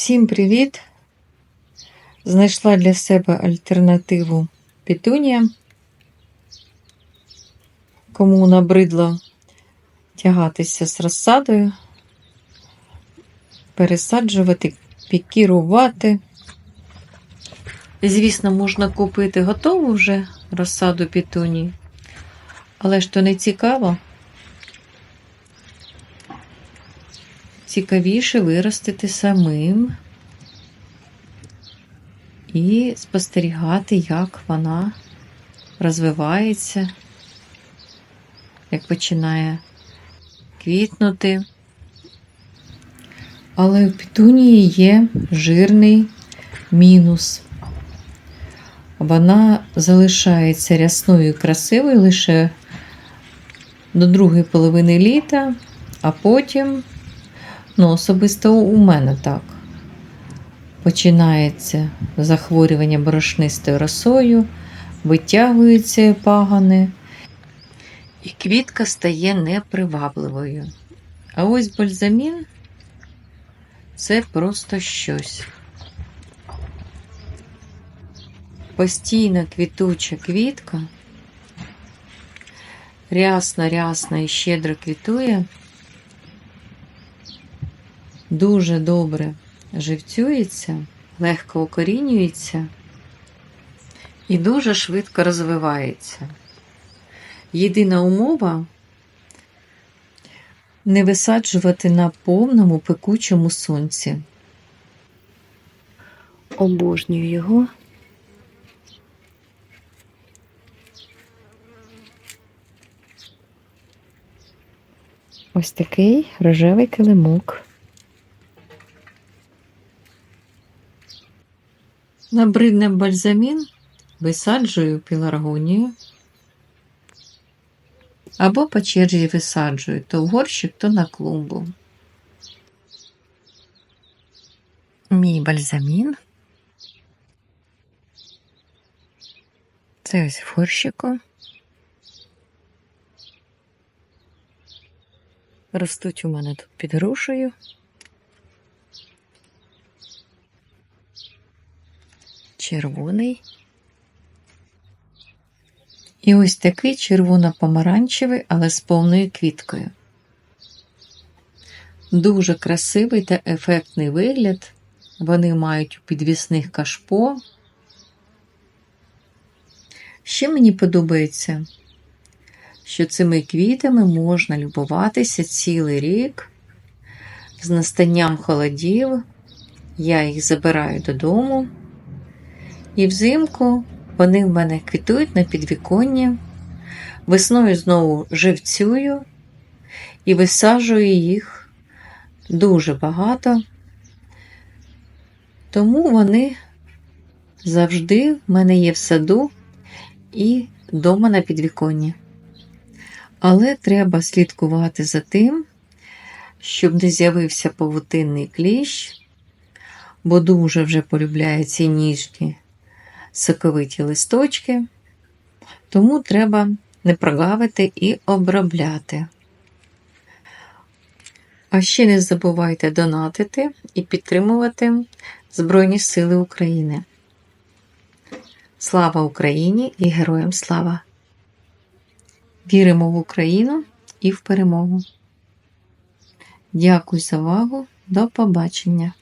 Всім привіт! Знайшла для себе альтернативу петунія. Кому набридло тягатися з розсадою, пересаджувати, пікірувати. Звісно, можна купити готову вже розсаду петунії, але ж то не цікаво. Цікавіше виростити самим і спостерігати, як вона розвивається, як починає квітнути. Але у петунії є жирний мінус. Вона залишається рясною і красивою лише до другої половини літа, а потім, ну, особисто у мене так, починається захворювання борошнистою росою, витягуються пагани, і квітка стає непривабливою. А ось бальзамін це просто щось. Постійна квітуча квітка, рясна, рясна і щедро квітує, дуже добре живцюється, легко укорінюється і дуже швидко розвивається. Єдина умова не висаджувати на повному пекучому сонці. Обожнюю його. Ось такий рожевий килимок. Набридне бальзамін висаджую піларгонію. Або по черзі висаджую то в горщик, то на клумбу. Мій бальзамін. Це ось в горщику. Ростуть у мене тут під грушею. Червоний. І ось такий червоно-помаранчевий, але з повною квіткою. Дуже красивий та ефектний вигляд. Вони мають у підвісних кашпо. Ще мені подобається, що цими квітами можна любуватися цілий рік. З настанням холодів я їх забираю додому, і взимку вони в мене квітують на підвіконні. Весною знову живцюю і висаджую їх дуже багато, тому вони завжди в мене є в саду і вдома на підвіконні. Але треба слідкувати за тим, щоб не з'явився павутинний кліщ, бо дуже вже полюбляє ці ніжні соковиті листочки, тому треба не прогавити і обробляти. А ще не забувайте донатити і підтримувати Збройні Сили України. Слава Україні і героям слава! Віримо в Україну і в перемогу. Дякую за увагу. До побачення!